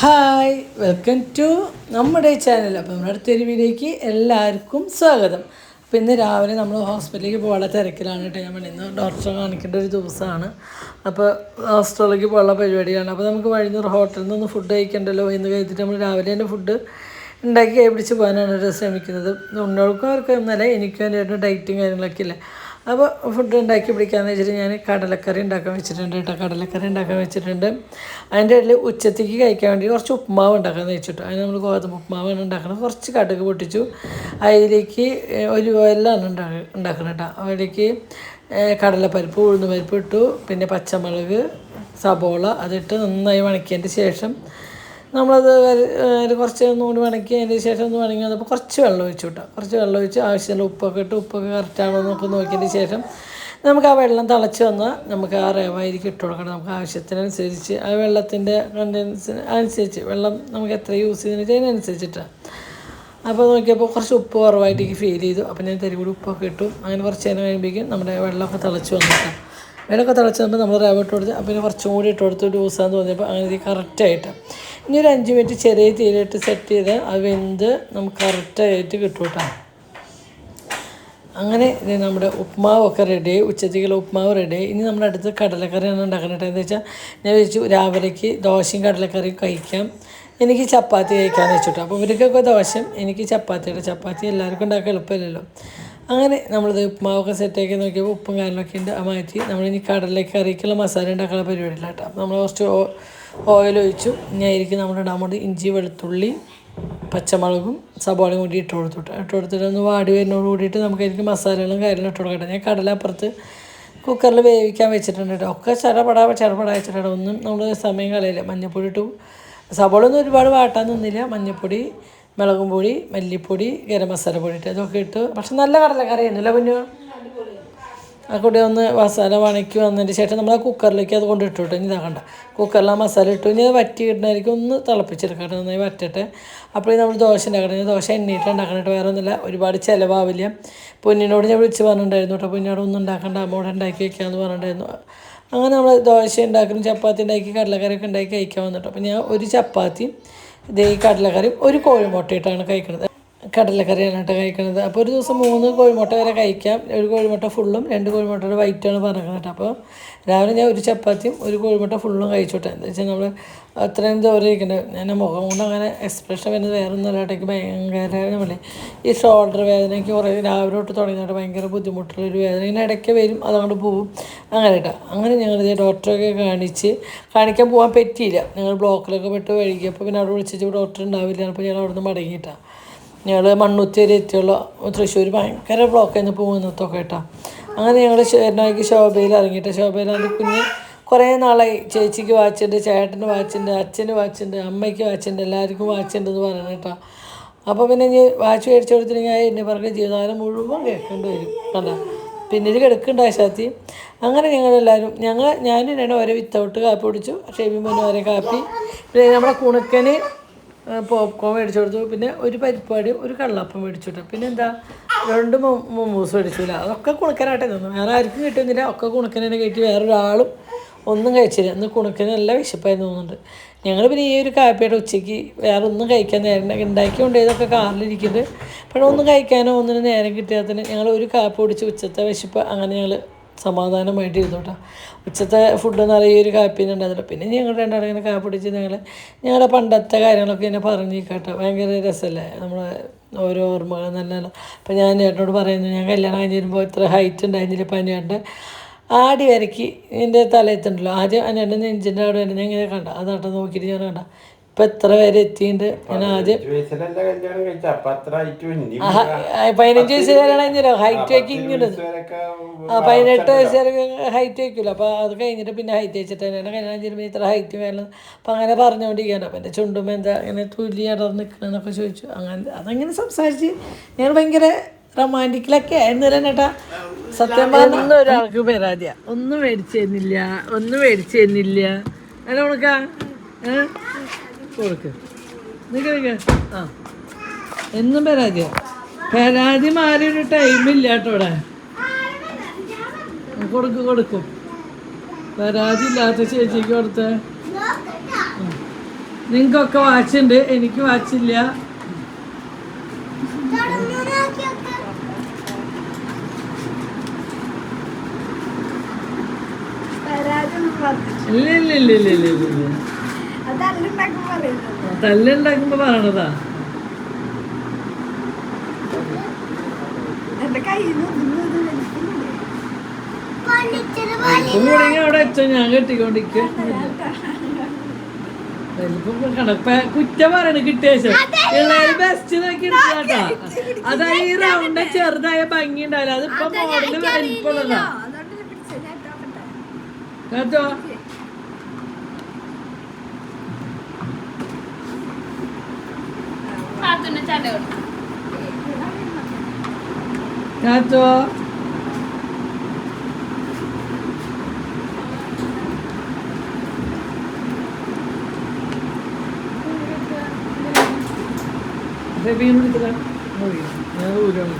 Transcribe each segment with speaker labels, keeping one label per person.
Speaker 1: Hi welcome to നമ്മുടെ channel അപ്പോൾ നമ്മുടെ അടുത്തൊരു വീഡിയോയ്ക്ക് എല്ലാവർക്കും സ്വാഗതം. അപ്പോൾ ഇന്ന് രാവിലെ നമ്മൾ ഹോസ്പിറ്റലിലേക്ക് പോകാനുള്ള തിരക്കിലാണ് കേട്ടോ. ഞാൻ. ഇന്ന് ഡോക്ടറെ കാണിക്കേണ്ട ഒരു ദിവസമാണ്. അപ്പോൾ ഹോസ്പിറ്റലിലേക്ക് പോകാനുള്ള പരിപാടിയാണ്. അപ്പോൾ നമുക്ക് വഴിന്ന് ഹോട്ടലിൽ നിന്ന് ഫുഡ് കഴിക്കണ്ടല്ലോ എന്ന് കരുതിയിട്ട് നമ്മൾ രാവിലെ തന്നെ ഫുഡ് ഉണ്ടാക്കി കൈ പിടിച്ച് പോകാനാണ് ശ്രമിക്കുന്നത്. ഉണ്ണോൾക്കും അവർക്ക് എന്നല്ല എനിക്കും എന്റെ ഡയറ്റും കാര്യങ്ങളൊക്കെ ഇല്ല. അപ്പോൾ ഫുഡ് ഉണ്ടാക്കി പിടിക്കാമെന്ന് വെച്ചിട്ട് ഞാൻ കടലക്കറി ഉണ്ടാക്കാൻ വെച്ചിട്ടുണ്ട് കേട്ടോ. കടലക്കറി ഉണ്ടാക്കാൻ വെച്ചിട്ടുണ്ട്. അതിന്റെ ഇടയിൽ ഉച്ചത്തേക്ക് കഴിക്കാൻ വേണ്ടി കുറച്ച് ഉപ്പുമാവ് ഉണ്ടാക്കാമെന്ന് വെച്ചിട്ടു. അതിന് നമ്മൾ ഗോതമ്പ് ഉപ്പുമാവാണ് ഉണ്ടാക്കുന്നത് കുറച്ച് കടുക് പൊട്ടിച്ചു. അതിലേക്ക് ഒരു ഓയിലാണ് ഉണ്ടാക്കുക ഉണ്ടാക്കുന്നത് കേട്ടോ. അതിലേക്ക് കടലപ്പരിപ്പ് ഉഴുന്ന് പരിപ്പ് ഇട്ടു. പിന്നെ പച്ചമുളക് സബോള അതിട്ട് നന്നായി വണക്കിയതിന്റെ ശേഷം നമ്മളത് കുറച്ച് ഒന്നുകൂടി വണക്കി അതിന് ശേഷം ഒന്ന് വണങ്ങി വന്നപ്പോൾ കുറച്ച് വെള്ളം ഒഴിച്ചു കുറച്ച് വെള്ളം ഒഴിച്ച് ആവശ്യമുള്ള ഉപ്പൊക്കെ ഇട്ട് ഉപ്പൊക്കെ കറക്റ്റാണോ എന്നൊക്കെ നോക്കിയതിന് ശേഷം നമുക്ക് ആ വെള്ളം തിളച്ച് വന്നാൽ നമുക്ക് ആ റേവായിരിക്കും ഇട്ട് കൊടുക്കണം. നമുക്ക് ആവശ്യത്തിനനുസരിച്ച് ആ വെള്ളത്തിന്റെ കണ്ടൻസിന് അനുസരിച്ച് വെള്ളം നമുക്ക് എത്ര യൂസ് ചെയ്യുന്നതിന് അതിനനുസരിച്ചിട്ടാണ് അപ്പോൾ നോക്കിയപ്പോൾ കുറച്ച് ഉപ്പ് കുറവായിട്ട് എനിക്ക് ഫീൽ ചെയ്തു. അപ്പോൾ ഞാൻ തരി ഉപ്പൊക്കെ ഇട്ടു. അങ്ങനെ കുറച്ച് നേരം കഴിയുമ്പോഴേക്കും നമ്മുടെ വെള്ളമൊക്കെ തിളച്ച് വന്നിട്ടാണ് വെള്ളമൊക്കെ തിളച്ച് വന്നപ്പോൾ നമ്മൾ റേവ ഇട്ട് കൊടുത്ത് അപ്പോൾ പിന്നെ കുറച്ചും കൂടി ഇട്ട് കൊടുത്ത് ലൂസാന്ന് തോന്നിയപ്പോൾ അങ്ങനെ കറക്റ്റായിട്ട് ഇനി ഒരു അഞ്ച് മിനിറ്റ് ചെറിയ തീയിലിട്ട് സെറ്റ് ചെയ്ത് അത് വെന്ത് നമുക്ക് കറക്റ്റായിട്ട് കിട്ടും അങ്ങനെ ഇത് നമ്മുടെ ഉപ്മാവൊക്കെ റെഡി ഉച്ചത്തേക്കുള്ള ഉപ്മാവ് റെഡി ഇനി നമ്മുടെ അടുത്ത് കടലക്കറിയാണ് ഉണ്ടാക്കുന്നത് എന്ന് വെച്ചാൽ ഞാൻ വെച്ചു രാവിലേക്ക് ദോശയും കടലക്കറിയും കഴിക്കാം. എനിക്ക് ചപ്പാത്തി കഴിക്കാമെന്ന് വെച്ചിട്ടു. അപ്പോൾ ഇവർക്കൊക്കെ ദോശം എനിക്ക് ചപ്പാത്തിയുടെ ചപ്പാത്തി എല്ലാവർക്കും ഉണ്ടാക്കാൻ എളുപ്പമില്ലല്ലോ. അങ്ങനെ നമ്മളിത് ഉപ്മാവൊക്കെ സെറ്റാക്കി നോക്കിയപ്പോൾ ഉപ്പും കാര്യങ്ങളൊക്കെ ഉണ്ട്. മാറ്റി നമ്മളിനി കടലക്കറിക്കുള്ള മസാല ഉണ്ടാക്കാനുള്ള പരിപാടിയില്ല കേട്ടോ നമ്മൾ കുറച്ച് ഓയിൽ ഒഴിച്ചു ആയിരിക്കും നമ്മൾ ഇടാൻ വേണ്ടി ഇഞ്ചി വെളുത്തുള്ളി പച്ചമുളകും സബോളയും കൂടി ഇട്ട് കൊടുത്തിട്ട്. ഇട്ട് കൊടുത്തിട്ട് ഒന്ന് വാടി വരുന്നതോട് കൂടിയിട്ട് നമുക്ക് മസാലകളും കാര്യങ്ങളും ഇട്ട് കൊടുക്കട്ടെ ഞാൻ കടല അപ്പുറത്ത് കുക്കറിൽ വേവിക്കാൻ വെച്ചിട്ടുണ്ട് കേട്ടോ. ഒക്കെ ചടപടാ ചടപടാ വെച്ചിട്ടുണ്ട് ഒന്നും നമ്മൾ സമയം കളയില്ല. മഞ്ഞൾപ്പൊടി ഇട്ടു. സബോള ഒന്നും ഒരുപാട് വാട്ടാൻ നിന്നില്ല. മഞ്ഞൾപ്പൊടി മുളകും പൊടി മല്ലിപ്പൊടി ഗരം മസാല പൊടി ഇട്ട് അതൊക്കെ ഇട്ട്. പക്ഷെ നല്ല കടലക്കറിയായിരുന്നില്ല കുഞ്ഞു? ആ കൂടി ഒന്ന് മസാല വണക്കി വന്നതിന് ശേഷം നമ്മൾ ആ കുക്കറിലേക്ക് അത് കൊണ്ട് ഇട്ടിട്ട് ഇനി ഇതാക്കണ്ട കുക്കറിൽ ആ മസാല ഇട്ടു ഇനി അത് വറ്റി കിട്ടുന്നതായിരിക്കും ഒന്ന് തിളപ്പിച്ചെടുക്കട്ടെ നന്നായി വറ്റട്ടെ. അപ്പോഴേ നമ്മൾ ദോശ ഉണ്ടാക്കണം. ദോശ എണ്ണീട്ട് ഉണ്ടാക്കണിട്ട് വേറെ ഒന്നുമില്ല. ഒരുപാട് ചിലവാവില്ല. പൊന്നിനോട് ഞാൻ വിളിച്ച് പറഞ്ഞിട്ടുണ്ടായിരുന്നു കേട്ടോ പൊന്നിനോട് ഒന്നും ഉണ്ടാക്കണ്ട അമ്മോട് ഉണ്ടാക്കി വെക്കാമെന്ന് പറഞ്ഞിട്ടുണ്ടായിരുന്നു. അങ്ങനെ നമ്മൾ ദോശ ഉണ്ടാക്കണം ചപ്പാത്തി ഉണ്ടാക്കി കടലക്കറിയൊക്കെ ഉണ്ടാക്കി കഴിക്കാൻ വന്നിട്ട്. അപ്പോൾ ഞാൻ ഒരു ചപ്പാത്തി ഇതേ കടലക്കറിയും ഒരു കോഴിമുട്ടയിട്ടാണ് കഴിക്കുന്നത് കടലക്കറിയാണ് കഴിക്കുന്നത്. അപ്പോൾ ഒരു ദിവസം മൂന്ന് കോഴിമുട്ട വരെ കഴിക്കാം. ഒരു കോഴിമുട്ട ഫുള്ളും രണ്ട് കോഴിമുട്ടയുടെ വൈറ്റാണ് പറഞ്ഞത് അപ്പോൾ രാവിലെ ഞാൻ ഒരു ചപ്പാത്തിയും ഒരു കോഴിമുട്ട ഫുള്ളും കഴിച്ചോട്ടെ എന്താ വെച്ചാൽ നമ്മൾ അത്രയും ദൂരം ഇരിക്കുന്നത് ഞാൻ മുഖം കൊണ്ട് അങ്ങനെ എക്സ്പ്രഷൻ വരുന്നത് വേറെ ഒന്നും ഇടയ്ക്ക് ഭയങ്കര നമ്മളെ ഈ ഷോൾഡർ വേദനയ്ക്ക് കുറേ രാവിലെ തൊട്ട് തുടങ്ങിയിട്ട് ഭയങ്കര ബുദ്ധിമുട്ടുള്ളൊരു വേദന. ഇങ്ങനെ ഇടയ്ക്ക് വരും അതങ്ങോട്ട് പോവും. അങ്ങനെ കേട്ടോ അങ്ങനെ ഞങ്ങൾ ഡോക്ടറൊക്കെ കാണിച്ച് കാണിക്കാൻ പോകാൻ പറ്റിയില്ല. ഞങ്ങൾ ബ്ലോക്കിലൊക്കെ പെട്ട് വഴുകിയപ്പോൾ പിന്നെ അവിടെ വിളിച്ചിട്ട് ഡോക്ടർ ഉണ്ടാവില്ല അപ്പോൾ ഞാൻ അവിടെ നിന്ന് മടങ്ങിയിട്ടാണ് ഞങ്ങൾ മണ്ണുത്തേരി എത്തിയുള്ള തൃശ്ശൂർ ഭയങ്കര ബ്ലോക്കായിരുന്നു പോകുന്നതൊക്കെ കേട്ടോ. അങ്ങനെ ഞങ്ങൾ എറണാകുളത്ത് ശോഭയിൽ ഇറങ്ങിയിട്ട് ശോഭയിൽ അത് കുഞ്ഞ് കുറേ നാളായി. ചേച്ചിക്ക് വാച്ചുണ്ട് ചേട്ടന് വാച്ചുണ്ട് അച്ഛന് വാച്ചുണ്ട് അമ്മയ്ക്ക് വാച്ചുണ്ട് എല്ലാവർക്കും വാച്ചുണ്ട് എന്ന് പറയണം കേട്ടോ. അപ്പോൾ പിന്നെ ഇനി വാച്ച് മേടിച്ചു കൊടുത്തിട്ടുണ്ടെങ്കിൽ എന്നെ പറഞ്ഞ ജീവിതകാലം മുഴുവൻ കേൾക്കേണ്ടി വരും കണ്ടോ. പിന്നെ ഇത് കിടക്കുന്നുണ്ട് ശാത്തി അങ്ങനെ ഞങ്ങളെല്ലാവരും ഞങ്ങൾ ഞാനും രണ്ടും ഓരോ വിത്തൗട്ട് കാപ്പി കുടിച്ചു. ഷെബി മോനും ഓരോ കാപ്പി. പിന്നെ നമ്മുടെ കുണുക്കന് പോപ്കോൺ മേടിച്ചു കൊടുത്തു. പിന്നെ ഒരു പരിപ്പാടി ഒരു കള്ളപ്പം മേടിച്ചു കൊടുത്തു പിന്നെ എന്താ രണ്ട് മൊമൂസ് മേടിച്ചില്ല അതൊക്കെ കുണുക്കനായിട്ടേ തന്നു വേറെ ആർക്കും കിട്ടുന്നില്ല. ഒക്കെ കുണുക്കനെ കയറ്റി വേറൊരാളും ഒന്നും കഴിച്ചില്ല. ഇന്ന് കുണുക്കന് നല്ല വിശപ്പായി തോന്നുന്നുണ്ട്. ഞങ്ങൾ പിന്നെ ഈ ഒരു കാപ്പിയുടെ ഉച്ചയ്ക്ക് വേറെ ഒന്നും കഴിക്കാൻ നേരം ഉണ്ടാക്കി കൊണ്ടുപോയതൊക്കെ കാറിലിരിക്കുന്നുണ്ട്. പക്ഷേ ഒന്നും കഴിക്കാനോ ഒന്നിനും നേരം കിട്ടിയാൽ തന്നെ ഞങ്ങൾ ഒരു കാപ്പ് കുടിച്ച് ഉച്ചത്തെ വിശപ്പ് അങ്ങനെ ഞങ്ങൾ സമാധാനമായിട്ട് ഇരുന്നോട്ടാ. ഉച്ചത്തെ ഫുഡ് നിറയെ ഒരു കാപ്പിന് ഉണ്ടായിരുന്നില്ല. പിന്നെ ഞങ്ങൾ രണ്ടാളും ഇങ്ങനെ കാപ്പി പിടിച്ച് ഞങ്ങൾ ഞങ്ങളുടെ പണ്ടത്തെ കാര്യങ്ങളൊക്കെ ഇങ്ങനെ പറഞ്ഞു കേട്ടോ ഭയങ്കര രസമല്ലേ? നമ്മൾ ഓരോ ഓർമ്മകൾ നല്ല അപ്പം ഞാൻ ചേട്ടനോട് പറയുന്നു ഞാൻ കല്യാണം കഴിഞ്ഞ് വരുമ്പോൾ ഇത്ര ഹൈറ്റ് ഉണ്ടായിരുന്നില്ല പനിയുണ്ട്. ആടി വരയ്ക്ക് എന്റെ തലയത്തുണ്ടല്ലോ ആദ്യം എന്റെ നെഞ്ചിന്റെ അവിടെ ഞാൻ ഇങ്ങനെ കണ്ട. അതാട്ടോ നോക്കിയിട്ട് ഞാൻ കണ്ട. ഇപ്പം എത്ര പേര് എത്തിയിട്ടുണ്ട് ഞാൻ ആദ്യം
Speaker 2: അപ്പൊ
Speaker 1: പതിനഞ്ച് വയസ്സ് കഴിഞ്ഞല്ലോ ഹൈറ്റ് വെക്കിങ് ഉണ്ട്. ആ പതിനെട്ട് വയസ്സ് ഹൈറ്റ് വയ്ക്കില്ല അപ്പോൾ അത് കഴിഞ്ഞിട്ട് പിന്നെ ഹൈറ്റ് വെച്ചിട്ട് തന്നെയാണ്. കല്യാണം ചെയ്യുമ്പോൾ ഇത്ര ഹൈറ്റ് വേണം. അപ്പം അങ്ങനെ പറഞ്ഞുകൊണ്ടിരിക്കുകയാണ് അപ്പം എന്റെ ചുണ്ടും എന്താ ഇങ്ങനെ തുല്ലി അടർന്ന് നിൽക്കണമെന്നൊക്കെ ചോദിച്ചു അങ്ങനെ അതങ്ങനെ സംസാരിച്ച് ഞാൻ ഭയങ്കര റൊമാന്റിക്കിലൊക്കെ ആയിരുന്നു ചേട്ടാ? കേട്ടാ സത്യം പറഞ്ഞ ഒരാൾക്ക് പരാതിയാ ഒന്നും മേടിച്ചു തന്നില്ല. ഒന്നും മേടിച്ചു തന്നില്ല. അല്ല കൊടുക്ക കൊടുക്ക്. നിൽക്ക നിൽക്ക ആ. എന്നും പരാതിയാ പരാതി മാറിയൊരു ടൈമില്ല കേട്ടോ ഇവിടെ. കൊടുക്കും കൊടുക്കും. പരാതി ഇല്ലാത്ത ചേച്ചിക്ക് കൊടുത്ത. നിങ്ങൾക്കൊക്കെ വാച്ച് ഉണ്ട്. എനിക്ക് വാച്ചില്ല ഇല്ല ഇല്ല ഇല്ല ഇല്ല ഇല്ല. തല്ലുണ്ടാക്കുമ്പോ പറയണതാ? അവിടെ വെച്ചോ ഞാൻ കെട്ടിക്കൊണ്ടിരിക്കും. കുറ്റം പറയണ കിട്ടിയ പിള്ളേര് ബെസ്റ്റ് നോക്കി എടുക്കാട്ടാ അതാ ഈ റൗണ്ട് ചെറുതായ ഭംഗി ഉണ്ടാവില്ല. അതിപ്പോ മോഡൽ വലിപ്പമുള്ളതാ.
Speaker 3: നോക്കട്ടെ
Speaker 1: കേട്ടോ? കേട്ടോ റബീൻ വിളിക്കടാ ഞാൻ ഊരാണ്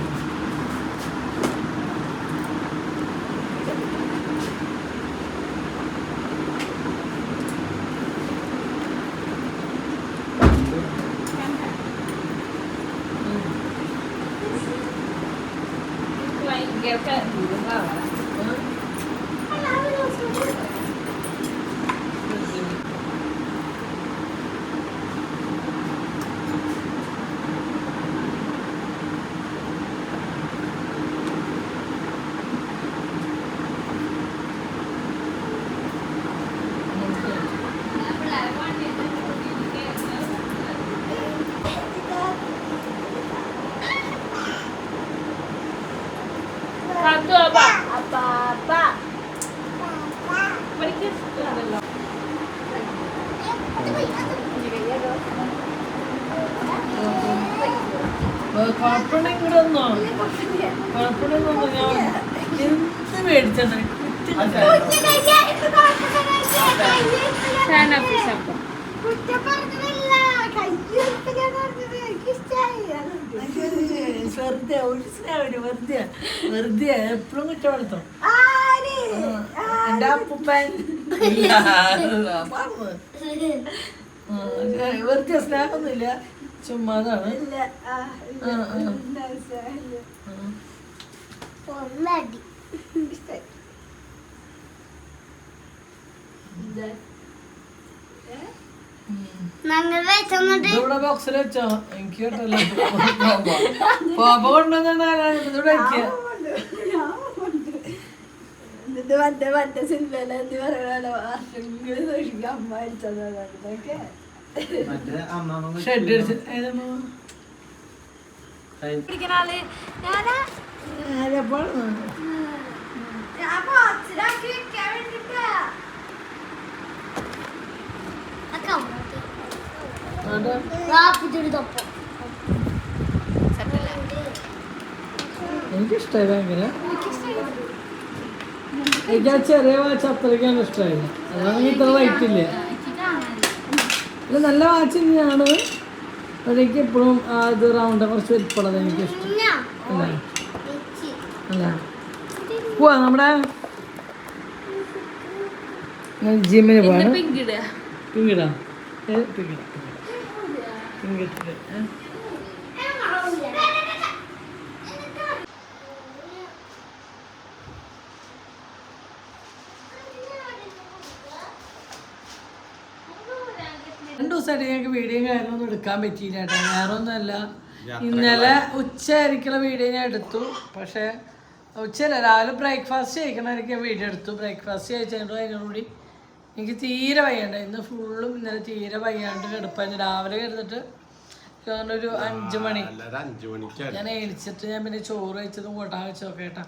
Speaker 1: കുഴപ്പമുണ്ടെങ്കിൽ ഇവിടെ വന്നോ കുഴപ്പമുണ്ടെങ്കിൽ ഞാൻ എന്ത്
Speaker 3: കയ്യെടുത്ത് ഞാൻ എനിക്കിഷ്ടായി. അതുണ്ട്
Speaker 1: വെറുതെ ഒരു സ്നേഹം വെറുതെ വെറുതെ എപ്പോഴും കുറ്റപ്പെടുത്തും
Speaker 3: ആര്?
Speaker 1: എന്റെ അപ്പൂപ്പൻ. വെറുതെ സ്നേഹമൊന്നുമില്ല. ചുമ്മാതാണ് ഇതിവിടെ ബോക്സിൽ വെച്ചോ. എനിക്ക് കേട്ടല്ലോ പോപ്പ കൊണ്ടുവന്നാണ് ഇവിടെ വെക്കുക
Speaker 3: ഇത് മറ്റേ മറ്റേ സിനിമയിലെ എന്ത് പറയണോ വർഷങ്ങൾ സൂക്ഷിക്കാൻ അമ്മ അടിച്ചതാണ് ഇതൊക്കെ
Speaker 2: മറ്റേ അമ്മാമ്മ
Speaker 1: ഷെഡ് അടിച്ച് ഏതമ്മ
Speaker 3: പിടിക്കണ ആൾ ഞാനാ
Speaker 1: ആരെപ്പോഴാണ്
Speaker 3: ഞാൻ ബോക്സിലാക്കി വെക്കാൻ വേണ്ടിട്ടാ
Speaker 4: വാപ്പിച്ചെടുത്തപ്പം
Speaker 1: എനിക്കിഷ്ടമായി ഭയങ്കര എനിക്ക് ആ ചെറിയ വാച്ച് അത്രയ്ക്കാണ് ഇഷ്ടമായത് അതാണ് ഇത്ര റേറ്റ് ഇല്ല? നല്ല വാച്ച് തന്നെയാണ്. പക്ഷെ എനിക്ക് എപ്പോഴും ഇത് റൗണ്ട് കുറച്ച് വലിപ്പമുള്ളത് എനിക്ക് ഇഷ്ടം അല്ല? അല്ല? പോവാ നമ്മുടെ ജിമ്മിന് പോവാണ്. പിങ്കിടാ ഏ പിങ്കിടാ പിങ്കിട്ടിട്ട് ഏ രണ്ട് ദിവസമായിട്ട് ഞങ്ങൾക്ക് വീഡിയോ കാര്യങ്ങളൊന്നും എടുക്കാൻ പറ്റിയില്ല കേട്ടോ. വേറെ ഒന്നുമല്ല ഇന്നലെ ഉച്ചയായിരിക്കുള്ള വീഡിയോ ഞാൻ എടുത്തു. പക്ഷേ ഉച്ചയല്ല രാവിലെ ബ്രേക്ക്ഫാസ്റ്റ് കഴിക്കണമായിരിക്കും ഞാൻ വീഡിയോ എടുത്തു. ബ്രേക്ക്ഫാസ്റ്റ് കഴിച്ചതിനോട് അതിനോട് കൂടി എനിക്ക് തീരെ വയ്യാണ്ട് ഇന്ന് ഫുള്ളും ഇന്നലെ തീരെ വയ്യാണ്ട് കിടപ്പായിരുന്നു. രാവിലെ കിടന്നിട്ട് ഒരു അഞ്ചു മണി. ഞാൻ എഴിച്ചിട്ട് ഞാൻ പിന്നെ ചോറ് വെച്ചതും കൂട്ടാൻ വെച്ചതൊക്കെ കേട്ടാ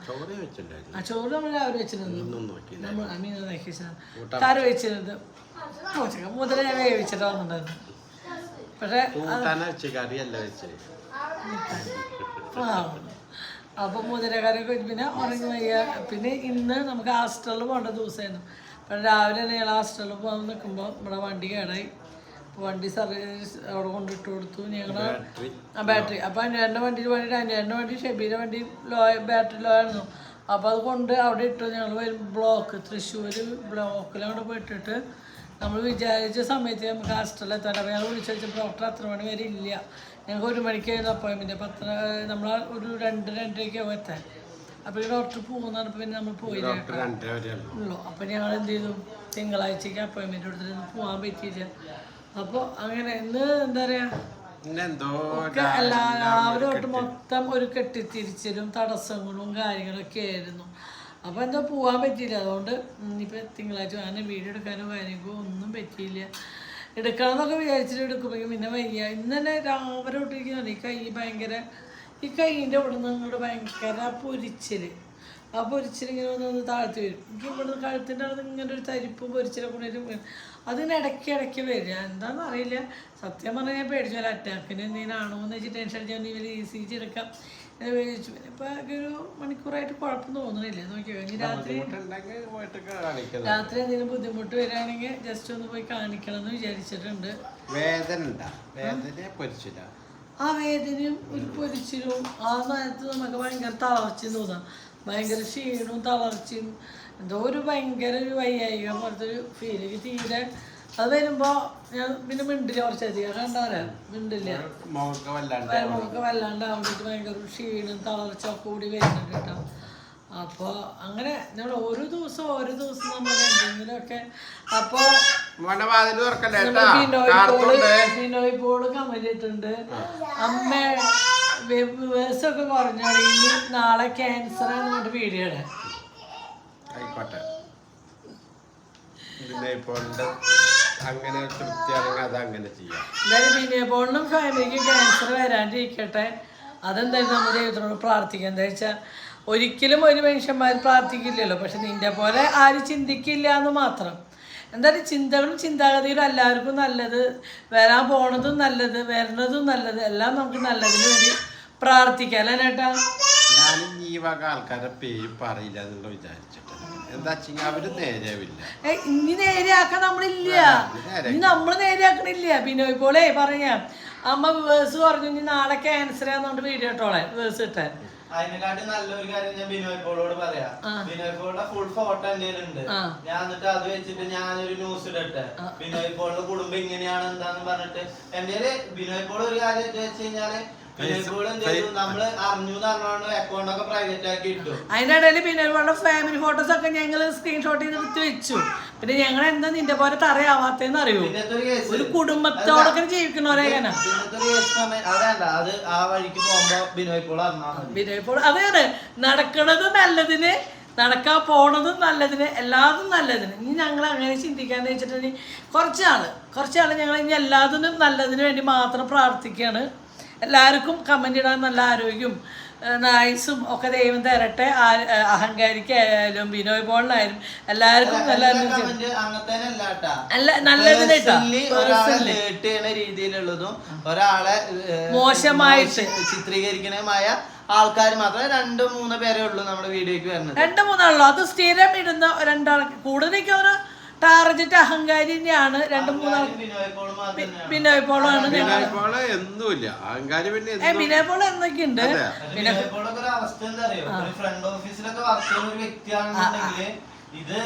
Speaker 1: ആ ചോറ് നമ്മൾ രാവിലെ വെച്ചിരുന്നു. നമ്മൾ കറി വെച്ചിരുന്നത്. ഉച്ചയ്ക്ക് മുതലേ ഞാൻ വേവിച്ചിട്ട് വന്നിട്ടുണ്ടായിരുന്നു പക്ഷേ
Speaker 2: കൂട്ടാന വെച്ച് കറിയല്ല വെച്ച്
Speaker 1: അപ്പം മുതിരക്കറിയൊക്കെ വെച്ച് പിന്നെ ഉറങ്ങി വയ്യ. പിന്നെ ഇന്ന് നമുക്ക് ഹാസ്റ്റലിൽ പോകേണ്ട ദിവസമായിരുന്നു. അപ്പം രാവിലെ തന്നെ ഞങ്ങൾ ഹാസ്റ്റലിൽ പോകാൻ നിൽക്കുമ്പോൾ നമ്മുടെ വണ്ടി കേടായി. അപ്പോൾ വണ്ടി സർവീസ് അവിടെ കൊണ്ടിട്ട് കൊടുത്തു. ഞങ്ങൾ
Speaker 2: ബാറ്ററി.
Speaker 1: ആ ബാറ്ററി. അപ്പോൾ അഞ്ചേന്റെ വണ്ടിയിൽ വേണ്ടിയിട്ട് അഞ്ചേന്റെ വണ്ടി ഷെബീന്റെ വണ്ടി ലോ ബാറ്ററി ലോ ആയിരുന്നു. അപ്പോൾ അത് കൊണ്ട് അവിടെ ഇട്ടു ഞങ്ങൾ ബ്ലോക്ക് തൃശ്ശൂർ ബ്ലോക്കിൽ അവിടെ പോയിട്ടിട്ട് നമ്മൾ വിചാരിച്ച സമയത്ത് നമുക്ക് ഹാസ്റ്റലിൽ എത്താൻ അപ്പോൾ ഞങ്ങൾ വിളിച്ചു വെച്ചാൽ ഡോക്ടർ അത്ര മണി വരെ ഇല്ല. ഞങ്ങൾക്ക് ഒരു മണിക്കായിരുന്നു അപ്പോയിൻമെന്റ് അപ്പോൾ അത്ര നമ്മൾ ഒരു രണ്ട് രണ്ടരയ്ക്കാവും എത്താൻ. അപ്പോൾ ഡോക്ടർ പോകുന്നതാണ് പിന്നെ നമ്മൾ
Speaker 2: പോയി ഉള്ളൂ.
Speaker 1: അപ്പോൾ ഞങ്ങൾ എന്ത് ചെയ്തു? തിങ്കളാഴ്ചക്ക് അപ്പോയിൻമെന്റ് എടുത്തിട്ട് പോകാൻ പറ്റിയില്ല. അപ്പോൾ അങ്ങനെ ഇന്ന് എന്താ പറയുക എല്ലാവരും മൊത്തം ഒരു കെട്ടിത്തിരിച്ചിലും തടസ്സങ്ങളും കാര്യങ്ങളൊക്കെ ആയിരുന്നു. അപ്പോൾ എന്തോ പോകാൻ പറ്റിയില്ല. അതുകൊണ്ട് ഇനിയിപ്പോൾ തിങ്കളാഴ്ച അങ്ങനെ വീഡിയോ എടുക്കാനോ കാര്യങ്ങൾക്കോ ഒന്നും പറ്റിയില്ല. എടുക്കണം എന്നൊക്കെ വിചാരിച്ചിട്ട് എടുക്കുമ്പോഴേക്കും പിന്നെ വയ്യ. ഇന്ന് തന്നെ രാവിലെ തൊട്ടിരിക്കുന്നുണ്ട് ഈ കൈ ഭയങ്കര ഈ കൈയിന്റെ ഇവിടുന്ന് ഇങ്ങോട്ട് ഭയങ്കര പൊരിച്ചിൽ ആ പൊരിച്ചിലിങ്ങനെ ഒന്ന് വന്ന് താഴ്ത്തി വരും. എനിക്ക് ഇവിടുന്ന് കഴുത്തിന്റെ അവിടെ ഇങ്ങനെ ഒരു തരിപ്പും പൊരിച്ചിലൊക്കെ കൊണ്ടിട്ട് അതിന് ഇടയ്ക്ക് ഇടയ്ക്ക് വരിക എന്താണെന്ന് അറിയില്ല. സത്യം പറഞ്ഞാൽ ഞാൻ പേടിച്ചു. അറ്റാക്കിന് ആണോ എന്ന് വെച്ച് ടെൻഷൻ അടിച്ചാൽ ഇവർ ഇ സി ജി എടുക്കാം. പിന്നെ ഇപ്പം ഒരു മണിക്കൂറായിട്ട് കുഴപ്പം തോന്നണില്ല. നോക്കിയോ ഇനി രാത്രി രാത്രി എന്തെങ്കിലും ബുദ്ധിമുട്ട് വരികയാണെങ്കിൽ ജസ്റ്റ് ഒന്ന് പോയി കാണിക്കണം എന്ന് വിചാരിച്ചിട്ടുണ്ട്.
Speaker 2: വേദന പൊരിച്ചില്ല
Speaker 1: ആ? വേദനയും ഒരു പൊരിച്ചിലും ആ നേരത്ത് നമുക്ക് ഭയങ്കര തളർച്ചയും തോന്നാം. ഭയങ്കര ക്ഷീണവും തളർച്ചയും എന്തോ ഒരു ഭയങ്കര ഒരു വയ്യായിക പോലത്തെ ഒരു ഫീലിംഗ് തീരെ. അത് വരുമ്പോൾ ഞാൻ പിന്നെ മിണ്ടില്ല കുറച്ച് അധികം കണ്ടാലേ മിണ്ടില്ല.
Speaker 2: മുഖമൊക്കെ വല്ലാണ്ട്
Speaker 1: വല്ലാണ്ടാവുമ്പോഴേക്ക് ഭയങ്കര ക്ഷീണം തളർച്ച കൂടി വരുന്നുണ്ട് കേട്ടോ. അപ്പോൾ അങ്ങനെ നമ്മൾ ഒരു ദിവസം ഒരു ദിവസം നമ്മൾ എന്തെങ്കിലുമൊക്കെ അപ്പോൾ ബിനോയ് പോൾ കമലിട്ടുണ്ട് അമ്മ വേഴ്സൊക്കെ കുറഞ്ഞാണെങ്കിൽ നാളെ ക്യാൻസർ ആണ് നമ്മുടെ ഇടാൻ
Speaker 2: ആയിക്കോട്ടെ. അങ്ങനെ തൃപ്തിയാണെങ്കിൽ അത് അങ്ങനെ ചെയ്യാം.
Speaker 1: എന്തായാലും ഫാമിലിക്ക് ക്യാൻസർ വരാണ്ടിരിക്കട്ടെ. അതെന്തായാലും നമ്മൾ ദൈവത്തിനോട് പ്രാർത്ഥിക്കുക എന്താ വെച്ചാൽ ഒരിക്കലും ഒരു മനുഷ്യന്മാർ പ്രാർത്ഥിക്കില്ലല്ലോ. പക്ഷെ നിന്റെ പോലെ ആരും ചിന്തിക്കില്ല എന്ന് മാത്രം. എന്തായാലും ചിന്തകളും ചിന്താഗതികളും എല്ലാവർക്കും നല്ലത്. വരാൻ പോണതും നല്ലത് വരുന്നതും നല്ലത്. എല്ലാം നമുക്ക് നല്ലതിന് വേണ്ടി പ്രാർത്ഥിക്കാം. അല്ലേ ചേട്ടാ
Speaker 2: ഞാൻ ഈ വക ആൾക്കാരെ പേര് പറയില്ല എന്നുള്ള വിചാരിച്ചിട്ടുണ്ട് എന്താ അവർ നേരെയാവില്ല.
Speaker 1: ഇനി നേരെയാക്കാൻ നമ്മളില്ല. ഇനി നമ്മൾ നേരെയാക്കണില്ല. ബിനോയ് പോളെ പറഞ്ഞ. അമ്മ വേഴ്സ് പറഞ്ഞു ഇനി നാളെ ക്യാൻസർ ആന്നോണ്ട് വീഡിയോ ഇട്ടോളെ വേഴ്സ് ഇട്ട.
Speaker 4: അതിനെക്കാട്ടി നല്ലൊരു കാര്യം ഞാൻ ബിനോയ് പോളോട് പറയാം. ബിനോയ് പോളുടെ ഫുൾ ഫോട്ടോ എന്റെ ഉണ്ട് ഞാൻ എന്നിട്ട് അത് വെച്ചിട്ട് ഞാനൊരു ന്യൂസ് ഇടട്ടെ. ബിനോയ് പോളുടെ കുടുംബം ഇങ്ങനെയാണ് എന്താന്ന് പറഞ്ഞിട്ട്. എന്റെ ബിനോയ് പോൾ ഒരു കാര്യം എന്താ വെച്ച്
Speaker 1: കഴിഞ്ഞാൽ ഇടയിൽ പിന്നെ ഒരുപാട് ഫാമിലി ഫോട്ടോസ് ഒക്കെ ഞങ്ങൾ സ്ക്രീൻഷോട്ട് ചെയ്ത് വെച്ചു. പിന്നെ ഞങ്ങൾ എന്താ നിന്റെ പോലെ തറയാവാത്തേന്ന് അറിയൂ?
Speaker 4: ഒരു
Speaker 1: കുടുംബത്തോടൊക്കെ
Speaker 4: ജീവിക്കുന്നവരെ ബിനോയ് പോൾ
Speaker 1: അതെയാണ് നടക്കണത് നല്ലതിന് നടക്കാൻ പോണതും നല്ലതിന് എല്ലാതും നല്ലതിന്. ഇനി ഞങ്ങൾ അങ്ങനെ ചിന്തിക്കാന്ന് വെച്ചിട്ടുണ്ടെങ്കിൽ കുറച്ചാൾ കുറച്ചാൾ ഞങ്ങൾ ഇനി എല്ലാത്തിനും നല്ലതിന് വേണ്ടി മാത്രം പ്രാർത്ഥിക്കുകയാണ്. എല്ലാവർക്കും കമന്റ് ഇടാൻ നല്ല ആരോഗ്യം. നായ്സും ഒക്കെ ദൈവം തരട്ടെ. അഹങ്കാരിക്കായാലും ബിനോയ് ബോളിലായാലും എല്ലാവർക്കും നല്ല അല്ല നല്ലതിന്
Speaker 4: രീതിയിലുള്ളതും ഒരാളെ
Speaker 1: മോശമായിട്ട്.
Speaker 4: ചിത്രീകരിക്കണമായ ആൾക്കാർ മാത്രമേ രണ്ടു മൂന്ന് പേരേ ഉള്ളൂ നമ്മുടെ വീഡിയോക്ക് വരുന്നത്.
Speaker 1: രണ്ടു മൂന്നാളുള്ളൂ അത് സ്ഥിരം ഇടുന്ന രണ്ടാൾ കൂടുതലേക്ക് ഒരു ടാർജറ്റ് അഹങ്കാരി തന്നെയാണ്. രണ്ട് മൂന്നാൾ
Speaker 4: ബിനോയ്
Speaker 1: പോളാണ്
Speaker 2: ഒന്നുമില്ല അഹങ്കാരം പിന്നെ
Speaker 1: ബിനോയ് പോൾ എന്നൊക്കെ ഉണ്ട്
Speaker 2: അതെ.
Speaker 4: ബിനോയ് അവസ്ഥ എന്താ അറിയോ ഒരു ഫ്രണ്ട് ഓഫീസിലൊക്കെ വർക്ക് ചെയ്യുന്ന ഒരു വ്യക്തിയാണെന്നുണ്ടെങ്കിൽ ഇത്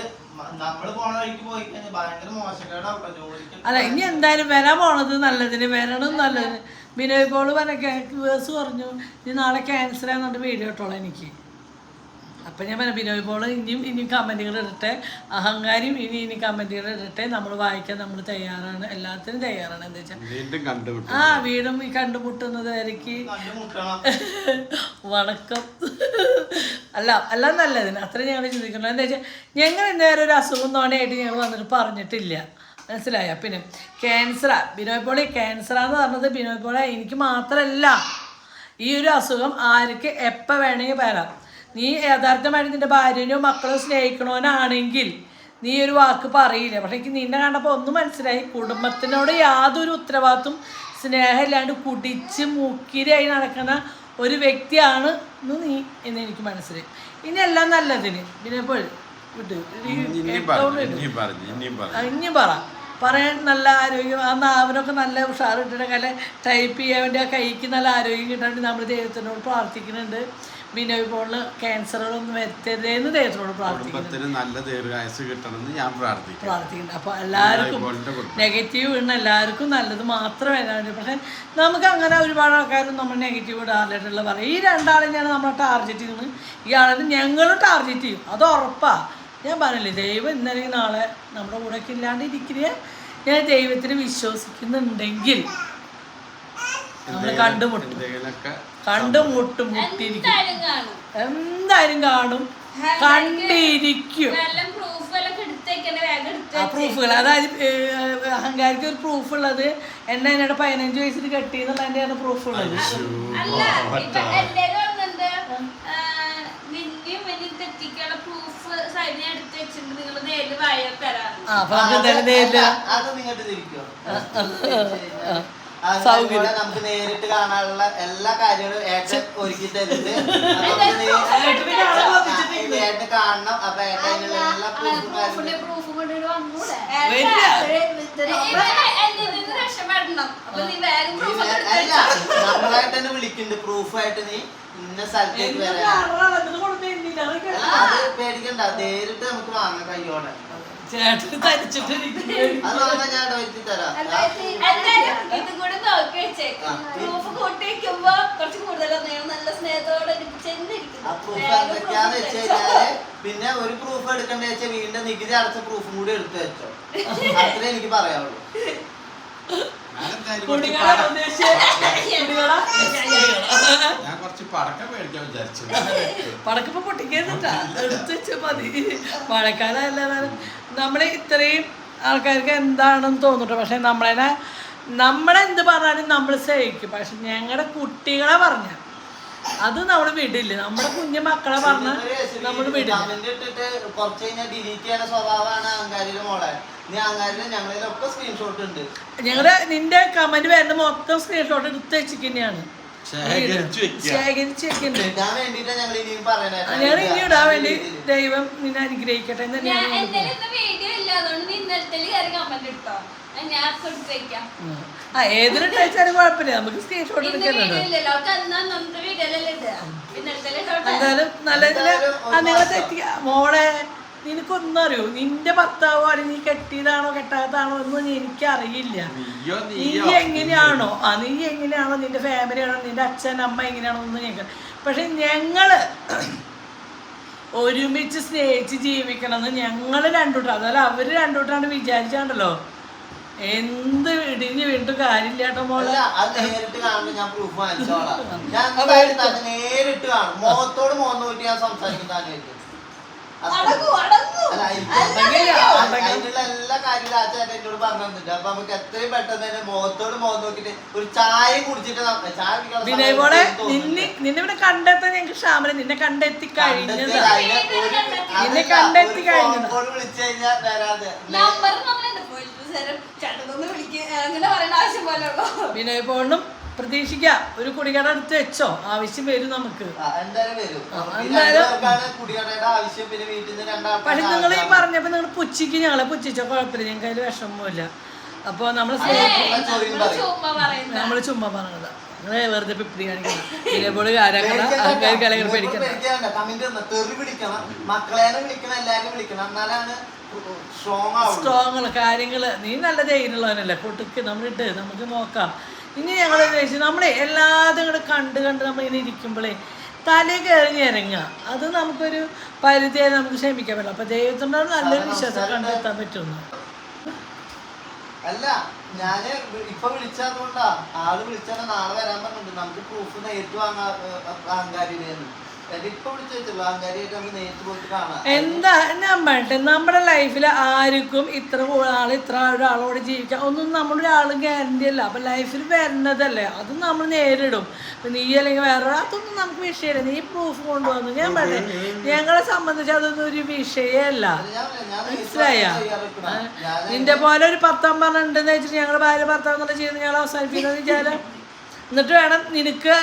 Speaker 1: അല്ല ഇനി എന്തായാലും വരാൻ പോണത് നല്ലതിന് വരണം നല്ലതിന്. ബിനോയ് പോൾ പറഞ്ഞ വേഴ്സ് പറഞ്ഞു ഇനി നാളെ ക്യാൻസർ ആണെന്നുണ്ട് വീഡിയോ ഇട്ടോളാം എനിക്ക്. അപ്പം ഞാൻ പറഞ്ഞു ബിനോയ് പോൾ ഇനിയും ഇനിയും കമന്റുകൾ ഇടട്ടെ. അഹങ്കാരിയും ഇനി ഇനി കമന്റുകൾ ഇടട്ടെ. നമ്മൾ വായിക്കാൻ നമ്മൾ തയ്യാറാണ്. എല്ലാത്തിനും തയ്യാറാണ്. എന്താ വെച്ചാൽ ആ വീടും ഈ കണ്ടുമുട്ടുന്നത് ഇടയ്ക്ക്
Speaker 4: കണ്ടുമുട്ടണം.
Speaker 1: വണക്കം. അല്ല അല്ല നല്ലതിന്. അത്ര ഞങ്ങൾ ചിന്തിക്കണം. എന്താ വെച്ചാൽ ഞങ്ങൾ എന്തായാലും ഒരു അസുഖം തോനെയായിട്ട് ഞങ്ങൾ വന്നിട്ട് പറഞ്ഞിട്ടില്ല. മനസ്സിലായ? പിന്നെ ക്യാൻസറാ. ബിനോയ് പോളി ക്യാൻസറാന്ന് പറഞ്ഞത് ബിനോയ് പോളെ എനിക്ക് മാത്രമല്ല ഈ ഒരു അസുഖം ആർക്ക് എപ്പോൾ വേണമെങ്കിൽ വരാം. നീ യഥാർത്ഥമായിട്ട് നിന്റെ ഭാര്യനെയോ മക്കളോ സ്നേഹിക്കണവനാണെങ്കിൽ നീ ഒരു വാക്ക് പറയില്ല. പക്ഷേ എനിക്ക് നിന്നെ കണ്ടപ്പോൾ ഒന്നും മനസ്സിലായി. കുടുംബത്തിനോട് യാതൊരു ഉത്തരവാദിത്വം സ്നേഹമില്ലാണ്ട് കുടിച്ച് മുക്കിരായി നടക്കുന്ന ഒരു വ്യക്തിയാണ് എന്ന് നീ എന്ന് എനിക്ക് മനസ്സിലായി. ഇനി എല്ലാം നല്ലതിന്. പിന്നെ ഇപ്പോൾ വിട്ട്.
Speaker 2: ഇനിയും
Speaker 1: പറ. പറയാൻ നല്ല ആരോഗ്യം. ആ നാവിനൊക്കെ നല്ല ഉഷാറിട്ടിട്ട് നല്ല ടൈപ്പ് ചെയ്യാൻ വേണ്ടി ആ കൈക്ക് നല്ല ആരോഗ്യം കിട്ടാൻ വേണ്ടി നമ്മൾ ദൈവത്തിനോട് പ്രാർത്ഥിക്കുന്നുണ്ട്. ബിനോയ് പോളിന് ക്യാൻസറുകളൊന്നും വരുത്തരുതെന്ന് ദൈവത്തിനോട് പ്രാർത്ഥിക്കുന്നു.
Speaker 2: നല്ല ദീർഘായുസ് കിട്ടണമെന്ന് ഞാൻ പ്രാർത്ഥിക്കുന്നു.
Speaker 1: പ്രാർത്ഥിക്കുന്നുണ്ട്. അപ്പോൾ എല്ലാവർക്കും നെഗറ്റീവ് ഇടുന്ന എല്ലാവർക്കും നല്ലത് മാത്രമേ വരാനുള്ളൂ പക്ഷേ നമുക്ക് അങ്ങനെ ഒരുപാട് ആൾക്കാരും നമ്മൾ നെഗറ്റീവ് ഇടാനായിട്ടുള്ള പറയും. ഈ രണ്ടാളിനെയാണ് നമ്മൾ ടാർഗറ്റ് ചെയ്യുന്നത്. ഇയാളെ ഞങ്ങളും ടാർഗറ്റ് ചെയ്യും. അത് ഉറപ്പാ. ഞാൻ പറഞ്ഞില്ലേ ദൈവം ഇന്നലെ നാളെ നമ്മുടെ കൂടെ ഒക്കെ ഇല്ലാണ്ട് ഇരിക്കുക ഞാൻ ദൈവത്തിന് വിശ്വസിക്കുന്നുണ്ടെങ്കിൽ നമ്മൾ കണ്ടുമുട്ടും. കണ്ടുമുട്ടും മുട്ടിയിരിക്കും.
Speaker 5: എന്തായാലും കാണും.
Speaker 1: കണ്ടിരിക്കും. ആ പ്രൂഫുകൾ അതായത് അഹങ്കാരിക്ക് ഒരു പ്രൂഫ് ഉള്ളത് എന്നെ എന്നോട് പതിനഞ്ച് വയസ്സിൽ കെട്ടി എന്നുള്ളതിന്റെയാണ് പ്രൂഫ് ഉള്ളത്
Speaker 5: അല്ല ഇപ്പൊ എല്ലാരും പറഞ്ഞത് നിന്നെയും വലിയ തെറ്റിക്കുള്ള എടുത്ത് നിങ്ങൾ നേരിൽ വായ തരാറ്
Speaker 1: ആ അപ്പൊ നമുക്ക് എന്തായാലും നേരില്ല
Speaker 4: അത് നിങ്ങട്ട് തിരിക്കോ?
Speaker 1: സൗകര്യം.
Speaker 4: നമുക്ക് നേരിട്ട് കാണാനുള്ള എല്ലാ കാര്യങ്ങളും ഏട്ടൻ ഒരുക്കി തരുന്നുണ്ട്. അപ്പൊ നമുക്ക്
Speaker 1: വന്നിട്ടുണ്ട്
Speaker 4: ഏട്ടന് കാണണം. അപ്പൊ ഏട്ടൻ അതിനുള്ള എല്ലാ പ്രൂഫും കാര്യങ്ങളും.
Speaker 3: പ്രൂഫ് കൊണ്ടിട്ട് വന്നൂടെ?
Speaker 1: വരില്ല.
Speaker 5: എന്നിൽ നിന്ന് രക്ഷപ്പെടണം. അപ്പൊ നീ വേഗം
Speaker 4: നീ
Speaker 5: പ്രൂഫ്
Speaker 4: വേ- അല്ല. നമ്മളായിട്ട് തന്നെ വിളിക്കുന്നുണ്ട്. പ്രൂഫായിട്ട് നീ ഇന്ന സ്ഥലത്തേക്ക് വരാൻ അത് പേടിക്കണ്ട നേരിട്ട് നമുക്ക് വാങ്ങാം കയ്യോടെ.
Speaker 1: ചേട്ടൻ തരിച്ചിട്ട്
Speaker 4: അത് വാങ്ങാൻ ഞാൻ വരുത്തി തരാം.
Speaker 5: എന്തായാലും ഇതും കൂടി നോക്കി വെച്ചേക്കാം പ്രൂഫ് കൂട്ടി വെക്കുമ്പോ കുറച്ച് കൂടുതൽ നല്ല സ്നേഹത്തോടെ
Speaker 4: ആ പ്രൂഫ്
Speaker 5: വേഗം
Speaker 4: എന്തൊക്കെയാന്ന് വെച്ച് കഴിഞ്ഞാൽ പിന്നെ ഒരു പ്രൂഫ് എടുക്കണ്ട വെച്ചാൽ വീണ്ടും നികുതി അടച്ച പ്രൂഫും കൂടി എടുത്തു വെച്ചോ. അത്രേ എനിക്ക് പറയാവുള്ളൂ.
Speaker 2: ഞാൻ കുറച്ച് പടക്കം മേടിക്കാൻ വിചാരിച്ചു.
Speaker 1: പടക്കപ്പോ പൊട്ടിക്കുന്നിട്ടാ എടുത്ത് വെച്ചാൽ മതി. മഴക്കാലമല്ല നമ്മളെ ഇത്രയും ആൾക്കാർക്ക് എന്താണെന്ന് തോന്നിട്ട്. പക്ഷെ നമ്മളെ നമ്മളെന്ത് പറഞ്ഞാലും നമ്മൾ സഹിക്കും. പക്ഷെ ഞങ്ങളുടെ കുട്ടികളെ പറഞ്ഞ അത് നമ്മൾ വിടില്ല. നമ്മുടെ കുഞ്ഞു മക്കളെ പറഞ്ഞ നമ്മൾ വിടില്ല. ഞങ്ങളുടെ നിന്റെ കമന്റ് വരുന്ന മൊത്തം സ്ക്രീൻഷോട്ട് എടുത്ത് വെച്ചിരിക്കുന്നതാണ്.
Speaker 2: ശേഖരിച്ചു
Speaker 1: വെക്കുന്നുണ്ട്
Speaker 4: ഞങ്ങൾ
Speaker 1: ഇനി ഇടാൻ വേണ്ടി ദൈവം നിന്നെ അനുഗ്രഹിക്കട്ടെ എന്ന്
Speaker 5: കമന്റ്
Speaker 1: തന്നെയാണ് ആ ഏതിന് വെച്ചാലും കുഴപ്പമില്ല. നമുക്ക് സ്ക്രീൻഷോട്ട്
Speaker 5: ഇട്ടോട്ടെ
Speaker 1: എന്തായാലും നല്ല ആ മോളെ നിനക്കൊന്നും അറിയോ? നിന്റെ ഭർത്താവോ അല്ലെങ്കിൽ നീ കെട്ടിയതാണോ കെട്ടാത്തതാണോ ഒന്നും എനിക്കറിയില്ല. നീ എങ്ങനെയാണോ? ആ നീ എങ്ങനെയാണോ? നിന്റെ ഫാമിലി ആണോ? നിന്റെ അച്ഛൻ അമ്മ എങ്ങനെയാണോ ഒന്നും ഞങ്ങൾ പക്ഷെ ഞങ്ങൾ ഒരുമിച്ച് സ്നേഹിച്ച് ജീവിക്കണം എന്ന് ഞങ്ങൾ രണ്ടുകൂട്ടം അതല്ല അവർ രണ്ടുകൂട്ടാണ്ട് വിചാരിച്ചാണ്ടല്ലോ. എന്ത് ഇടിഞ്ഞ് വീണ്ടും കാര്യമില്ല കേട്ടോ മോളെ
Speaker 4: അത് നേരിട്ട് കാണുമ്പോ ഞാൻ പ്രൂഫ് വാങ്ങിച്ചോളാം. ഞാൻ നേരിട്ട് കാണും. മുഖത്തോട് മുഖം നോക്കി ഞാൻ സംസാരിക്കും അതിനുള്ള എല്ലാ കാര്യങ്ങളും ആ ചേട്ടൻ എന്നോട് പറഞ്ഞു തന്നിട്ടുണ്ട്. അപ്പൊ നമുക്ക് എത്രയും പെട്ടെന്ന് തന്നെ മുഖത്തോട് മുഖം നോക്കിട്ട് ഒരു ചായ കുടിച്ചിട്ട് ന- ചായ
Speaker 1: വിനയ് മോളെ നിന്നെ നിന്നെ ഇവിടെ കണ്ടെത്താൻ ഞങ്ങൾക്ക് ക്ഷാമല നിന്നെ കണ്ടെത്തി കഴിഞ്ഞത് നിന്നെ കണ്ടെത്തി കഴിഞ്ഞതാ.
Speaker 4: കഴിഞ്ഞാൽ വരാതെ.
Speaker 5: നമ്പർ ചേട്ടനൊന്ന് വിളിക്കുക അങ്ങനെ പറയേണ്ട ആവശ്യം പോലെ ഉള്ളൂ.
Speaker 1: വിനയ് പോണും പ്രതീക്ഷിക്കാം. ഒരു കുടികട എടുത്ത് വെച്ചോ. ആവശ്യം വരും നമുക്ക്. പക്ഷെ നിങ്ങൾ ഈ
Speaker 4: പറഞ്ഞപ്പോ
Speaker 1: പറഞ്ഞപ്പോൾ നിങ്ങൾ പുച്ചിക്ക് ഞങ്ങളെ പുച്ഛിച്ചോ കുഴപ്പമില്ല. ഞങ്ങൾക്ക് അതിൽ വിഷമമില്ല അപ്പൊ നമ്മൾ നമ്മൾ ചുമ്മാ പറഞ്ഞതാ. നിങ്ങളെ വെറുതെ പിപ്പിടി കാണിക്കണം ഇതേപോലെ ആരാക്കണ
Speaker 4: കമന്റ് തെറി വിളിക്കണം മക്കളേനെ വിളിക്കണം എല്ലാരും വിളിക്കണം. എന്നാലാണ് സ്ട്രോങ്
Speaker 1: കാര്യങ്ങൾ നീ നല്ല ധൈര്യമുള്ളവനല്ലേ. കൊട്ടുക്ക് നമ്മളിട്ട്. നമുക്ക് നോക്കാം. ഇനി ഞങ്ങൾ ചോദിച്ചു നമ്മളെ എല്ലാതും കൂടെ കണ്ട് കണ്ട് നമ്മളിങ്ങനെ ഇരിക്കുമ്പോഴേ തലേ കയറി ഇറങ്ങുക അത് നമുക്കൊരു പരിധിയായി നമുക്ക് ക്ഷമിക്കാൻ പറ്റില്ല. അപ്പോൾ ദൈവത്തിന്റെ നല്ലൊരു വിശ്വാസം കണ്ടെത്താൻ പറ്റുന്നു.
Speaker 4: അല്ല ഞാൻ ഇപ്പൊ വിളിച്ചതുകൊണ്ടാ. ആൾ വിളിച്ചാൽ നാളെ വരാൻ പറഞ്ഞിട്ടുണ്ട്. നമുക്ക് പ്രൂഫ് നേരിട്ട് വാങ്ങാ അഹങ്കാരിയിലേന്ന്
Speaker 1: എന്താ? ഞാൻ പറയട്ടെ നമ്മുടെ ലൈഫിൽ ആർക്കും ഇത്ര ആൾ ഇത്ര ഒരാളോട് ജീവിക്കാം ഒന്നും നമ്മുടെ ഒരാൾ ഗ്യാരണ്ടി അല്ല. അപ്പം ലൈഫിൽ വരുന്നതല്ലേ അത് നമ്മൾ നേരിടും. നീ അല്ലെങ്കിൽ വേറെ അതൊന്നും നമുക്ക് വിഷയമില്ല. നീ പ്രൂഫ് കൊണ്ടുവന്നു. ഞാൻ പറഞ്ഞേ ഞങ്ങളെ സംബന്ധിച്ച് അതൊന്നും ഒരു വിഷയമല്ല. മനസ്സിലായ? നിന്റെ പോലെ ഒരു പത്താം പറഞ്ഞിട്ടുണ്ടെന്ന് വെച്ചിട്ട് ഞങ്ങൾ ഭാര്യ ഭർത്താവ് എന്നുള്ള ജീവിതം ഞങ്ങൾ അവസാനിപ്പിക്കുന്നത് വെച്ചാൽ എന്നിട്ട് വേണം നിനക്ക്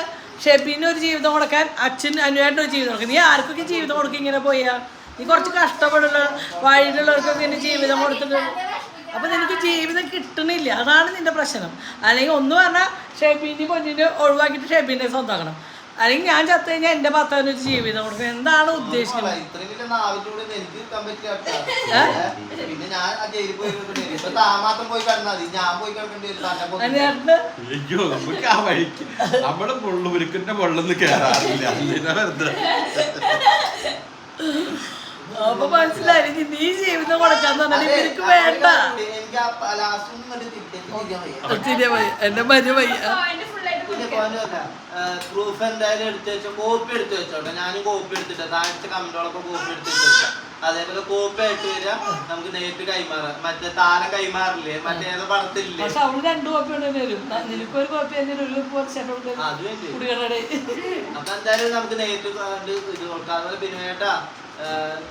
Speaker 1: ഷെബിന് ഒരു ജീവിതം കൊടുക്കാൻ അച്ഛൻ അനുവേണ്ട ഒരു ജീവിതം കൊടുക്കാൻ. നീ ആർക്കൊക്കെ ജീവിതം കൊടുക്കും ഇങ്ങനെ പോയാ? നീ കുറച്ച് കഷ്ടപ്പെടുള്ള വഴിയിലുള്ളവർക്കൊക്കെ ഇങ്ങനെ ജീവിതം കൊടുത്തിട്ട്. അപ്പൊ നിനക്ക് ജീവിതം കിട്ടണില്ല. അതാണ് നിന്റെ പ്രശ്നം. അല്ലെങ്കിൽ ഒന്ന് പറഞ്ഞാൽ ഷെബിന്റെ പൊന്നിനെ ഒഴിവാക്കിയിട്ട് ഷെബിനെ സ്വന്തമാക്കണം. അല്ലെങ്കിൽ ഞാൻ ചത്തു കഴിഞ്ഞാൽ എന്റെ ഭർത്താവിന് ഒരു ജീവിതം കൊടുക്കും. എന്താണ് ഉദ്ദേശിക്കുന്നത്?
Speaker 2: അയ്യോ നമുക്ക് ആ വഴിക്ക് നമ്മൾ മുള്ളുപുരുക്കിന്റെ മുള്ളൊന്നും കേറാറില്ല.
Speaker 1: അപ്പൊ മനസ്സിലായി. ഇനി നീ ജീവിതം കൊടുക്കാന്ന് പറഞ്ഞാൽ
Speaker 4: അതെ,
Speaker 1: ഇവർക്ക് വേണ്ട. എന്റെ മരുന്ന്
Speaker 4: പ്രൂഫ് എന്തായാലും എടുത്തു വെച്ചോ. കോപ്പി എടുത്തു വെച്ചോട്ടെ. ഞാനും കോപ്പി എടുത്തിട്ട് താഴത്തെ കമന്റുകളൊക്കെ കോപ്പി എടുത്തു അതേപോലെ കോപ്പി ആയിട്ട് വരിക നമുക്ക് നേരിട്ട് കൈമാറാം. മറ്റേ താരം കൈമാറില്ലേ? മറ്റേ ഏതോ പടത്തില്ലേ
Speaker 1: പക്ഷെ അവൾ രണ്ടു കോപ്പി വരും. കോപ്പി
Speaker 4: അപ്പൊ എന്തായാലും നമുക്ക് നേരിട്ട് ഇത് കൊടുക്കാം അതുപോലെ ബിനുവേട്ടാ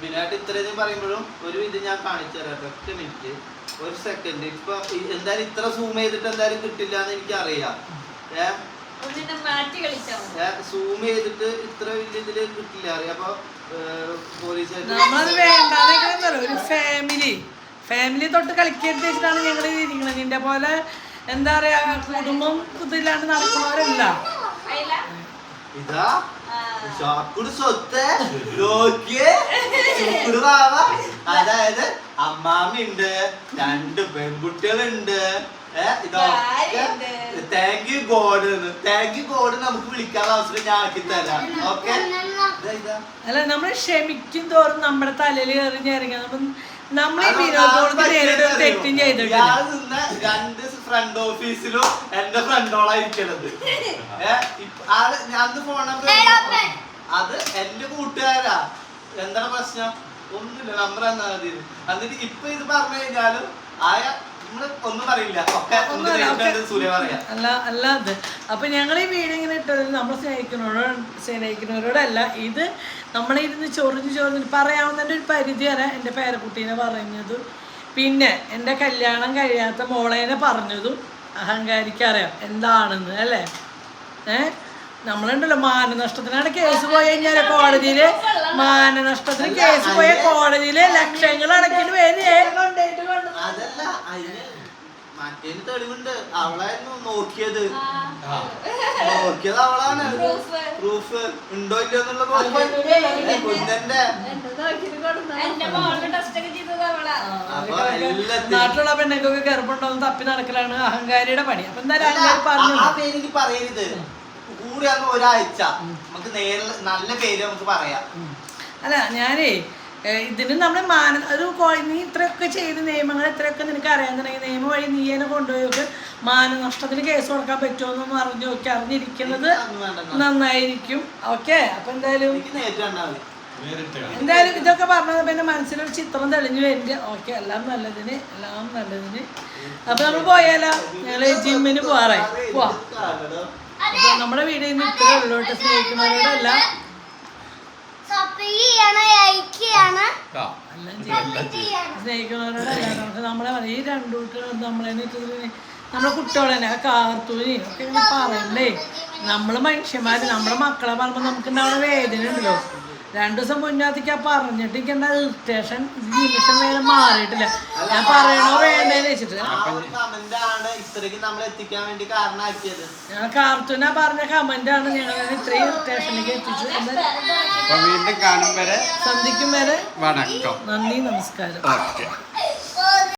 Speaker 4: ബിനുവേട്ട ഇത്രയും പറയുമ്പോഴും ഒരു ഇത് ഞാൻ കാണിച്ചു തരാം. ഒറ്റ മിനിറ്റ് ഒരു സെക്കൻഡ് ഇപ്പൊ എന്തായാലും ഇത്ര സൂം ചെയ്തിട്ട് എന്തായാലും കിട്ടില്ല എന്ന് എനിക്ക് സൂം ചെയ്തിട്ട് ഇത്ര വലിയ ഇതിൽ കിട്ടില്ല. അറിയാം. അപ്പൊ പോലീസ്
Speaker 1: നമ്മളത് വേണ്ടെന്നൊക്കെ ഒരു ഫാമിലി ഫാമിലി തൊട്ട് കളിക്കരുത് വെച്ചിട്ടാണ് ഞങ്ങൾ ഇരിക്കുന്നത് നിന്റെ പോലെ എന്താ പറയാ കുടുംബം ഇതില്ലാണ്ട് നടക്കുന്നവരല്ല.
Speaker 4: ഇതാ? ഷാക്കുട് സ്വത്ത്. അതായത് അമ്മാമ്മയുണ്ട് രണ്ട് പെൺകുട്ടികളുണ്ട്. Thank you God thank you God നമുക്ക് വിളിക്കാനുള്ള അവസരം ഞാൻ ആക്കി തരാം. ഓക്കെ ഇതാ
Speaker 1: അല്ല നമ്മൾ ക്ഷമിക്കും തോറും നമ്മുടെ തലയിൽ എറിഞ്ഞ് ഇറങ്ങാം നമ്മൾ ഈ
Speaker 4: അത്
Speaker 1: വിനോദോട്
Speaker 4: ഞാൻ പറ്റിയത്
Speaker 1: തെറ്റും ചെയ്തിട്ടില്ല.
Speaker 4: ഇയാൾ നിന്ന രണ്ട് ഫ്രണ്ട് ഓഫീസിലും എന്റെ ഫ്രണ്ടോളായിരിക്കണത് ഏഹ് ആൾ ഞാൻ ഫോൺ നമ്പർ അത് എന്റെ കൂട്ടുകാരാ. എന്താണ് പ്രശ്നം? ഒന്നുമില്ല നമ്പർ എന്നാ മതി എന്നിട്ട് ഇപ്പൊ ഇത് പറഞ്ഞു കഴിഞ്ഞാലും ആയ
Speaker 1: അല്ല അപ്പൊ ഞങ്ങൾ ഈ വീട് ഇങ്ങനെ ഇട്ടത് നമ്മൾ സ്നേഹിക്കുന്നവരോട് സ്നേഹിക്കുന്നവരോടല്ല. ഇത് നമ്മളിരുന്ന് ചൊറിഞ്ഞ് ചൊറിഞ്ഞ് പറയാവുന്നതിന്റെ ഒരു പരിധി വരെ എന്റെ പേരക്കുട്ടീനെ പറഞ്ഞതും പിന്നെ എന്റെ കല്യാണം കഴിയാത്ത മോളേനെ പറഞ്ഞതും അഹങ്കാരിക്കറിയാം. എന്താണെന്ന് അല്ലേ? ഏ? നമ്മളുണ്ടല്ലോ മാനനഷ്ടത്തിനാണ് കേസ് പോയി കഴിഞ്ഞാൽ കോടതിയിൽ മാനനഷ്ടത്തിന് കേസ് പോയ കോടതിയിൽ ലക്ഷങ്ങൾ അടക്കിട്ട് നാട്ടിലുള്ള
Speaker 3: കൊണ്ടുപോയിട്ട് ഗർഭം
Speaker 4: അതല്ല അതിന് മറ്റേന് തെളിവുണ്ട്. അവളായിരുന്നു നോക്കിയത്. നോക്കിയത് അവളാണ്. പ്രൂഫ്. ഉണ്ടോ ഇല്ലയോ എന്നുള്ള കുഞ്ഞന്റെ.
Speaker 1: നാട്ടിലുള്ള പെണ്ണുങ്ങൾക്ക് തപ്പി നടക്കലാണ് അഹങ്കാരിയുടെ പണി. അപ്പൊ എന്തായാലും അഹങ്കാരി പറഞ്ഞു
Speaker 4: ആ- ആ പേര് പറയരുത്. കൂടി അങ്ങ് ഒരാഴ്ച. നമുക്ക് നേരിൽ നല്ല പേര് നമുക്ക് പറയാം.
Speaker 1: അല്ല ഞാനേ ഇതിന് നമ്മൾ മാന ഒരു നീ ഇത്രയൊക്കെ ചെയ്ത് നിയമങ്ങൾ ഇത്രയൊക്കെ നിനക്ക് അറിയാന്നുണ്ടെങ്കിൽ നിയമം വഴി നീ എന്നെ കൊണ്ടുപോയിട്ട് മാനനഷ്ടത്തിന് കേസ് കൊടുക്കാൻ പറ്റുമോ എന്നൊന്ന് അറിഞ്ഞു നോക്കി അറിഞ്ഞിരിക്കുന്നത് നന്നായിരിക്കും. ഓക്കെ അപ്പൊ എന്തായാലും എന്തായാലും ഇതൊക്കെ പറഞ്ഞത് പിന്നെ മനസ്സിലൊരു ചിത്രം തെളിഞ്ഞു വരുന്നുണ്ട് ഓക്കെ എല്ലാം നല്ലതിന് എല്ലാം നല്ലതിന്. അപ്പൊ നമ്മൾ പോയാലോ? ഞങ്ങൾ ജിമ്മിന് പോവാറായി. പോവാം. അപ്പൊ നമ്മുടെ വീഡിയോ ഇന്ന് ഇത്രേ ഉള്ളൂ കേട്ടോ സ്നേഹിക്കുന്നവരോടല്ല. സ്നേഹിക്കുന്നവരോടല്ല. നമുക്ക് നമ്മളെ പറയും ഈ രണ്ടു കുട്ടികളും നമ്മളെ നമ്മളെ കുട്ടികളെ തന്നെ കാർത്തൂനി ഒക്കെ പറയണ്ടേ നമ്മൾ മനുഷ്യന്മാര് നമ്മുടെ മക്കളെ പറയുമ്പോൾ നമുക്ക് ഉണ്ടാവുന്ന വേദന ഉണ്ടല്ലോ രണ്ടു ദിവസം മുന്നാത്തേക്ക് ആ പറഞ്ഞിട്ട് എനിക്ക് എന്താ ഇറിറ്റേഷൻ നിമിഷം നേരം മാറിയിട്ടില്ല. ഞാൻ പറയണോ വേണ്ടേന്ന് വെച്ചിട്ട്. ഞാൻ കാർത്തൂന പറഞ്ഞ കമന്റ് ആണ്. ഞങ്ങൾ ഇത്രയും ഇറിറ്റേഷനിലേക്ക് എത്തിച്ചത് എന്തായാലും
Speaker 2: വീണ്ടും കാണും വരെ
Speaker 1: സന്ധിക്കും വരെ
Speaker 2: വണക്കം.
Speaker 1: നന്ദി നമസ്കാരം.
Speaker 2: ഓക്കെ.